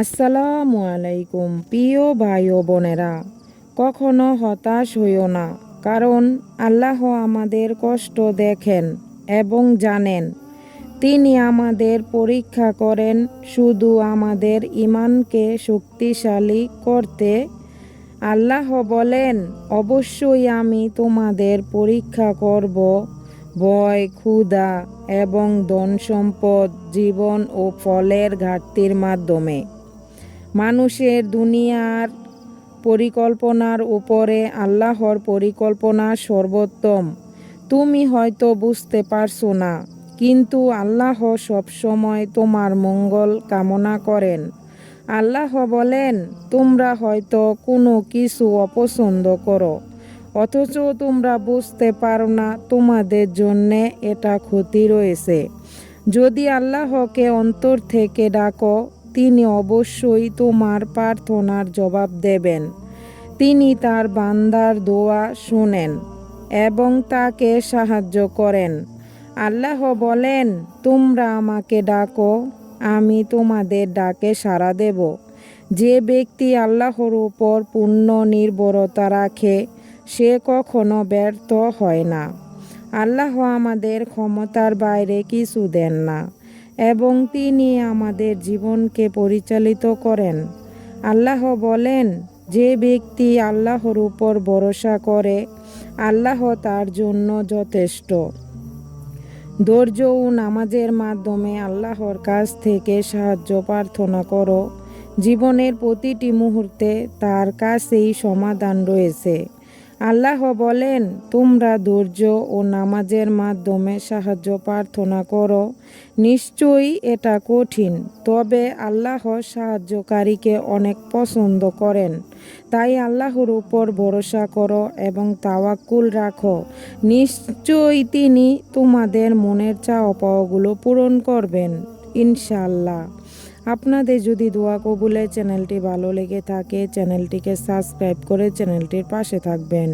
আসসালামু আলাইকুম, প্রিয় ভাই ও বোনেরা। কখনো হতাশ হইও না, কারণ আল্লাহ আমাদের কষ্ট দেখেন এবং জানেন। তিনি আমাদের পরীক্ষা করেন, শুধু আমাদের ইমানকে শক্তিশালী করতে। আল্লাহ বলেন, অবশ্যই আমি তোমাদের পরীক্ষা করব। ভয়, ক্ষুধা এবং ধন সম্পদ জীবন ও ফলের ঘাটতির মাধ্যমে। মানুষের দুনিয়ার পরিকল্পনার উপরে আল্লাহর পরিকল্পনা সর্বোত্তম। তুমি হয়তো বুঝতে পারছ না, কিন্তু আল্লাহ সবসময় তোমার মঙ্গল কামনা করেন। আল্লাহ বলেন, তোমরা হয়তো কোনো কিছু অপছন্দ করো, অথচ তোমরা বুঝতে পারো না তোমাদের জন্যে এটা ক্ষতি রয়েছে। যদি আল্লাহকে অন্তর থেকে ডাকো তিনি অবশ্যই তোমার প্রার্থনার জবাব দেবেন। তিনি তার বান্দার দোয়া শুনেন এবং তাকে সাহায্য করেন। আল্লাহ বলেন, তোমরা আমাকে ডাকো, আমি তোমাদের ডাকে সাড়া দেব। যে ব্যক্তি আল্লাহর উপর পূর্ণ নির্ভরতা রাখে, সে কখনো ব্যর্থ হয় না। আল্লাহ আমাদের ক্ষমতার বাইরে কিছু দেন না। এবং তিনি আমাদের জীবনকে পরিচালিত করেন। আল্লাহ বলেন, যে ব্যক্তি আল্লাহর উপর ভরসা করে, আল্লাহ তার জন্য যথেষ্ট। ধৈর্য ও নামাজের মাধ্যমে আল্লাহর কাছ থেকে সাহায্য প্রার্থনা করো। জীবনের প্রতিটি মুহূর্তে তার কাছেই সমাধান রয়েছে। আল্লাহ বলেন, তোমরা ধৈর্য ও নামাজের মাধ্যমে সাহায্য প্রার্থনা করো। নিশ্চয়ই এটা কঠিন, তবে আল্লাহ সাহায্যকারীকে অনেক পছন্দ করেন। তাই আল্লাহর উপর ভরসা করো এবং তাওয়াক্কুল রাখো। নিশ্চয়ই তিনি তোমাদের মনের চাওয়া পাওয়াগুলো পূরণ করবেন ইনশাল্লাহ আপনাদের যদি দোয়া কবুলে চ্যানেলটি ভালো লেগে থাকে চ্যানেলটিকে সাবস্ক্রাইব করে চ্যানেলটির পাশে থাকবেন।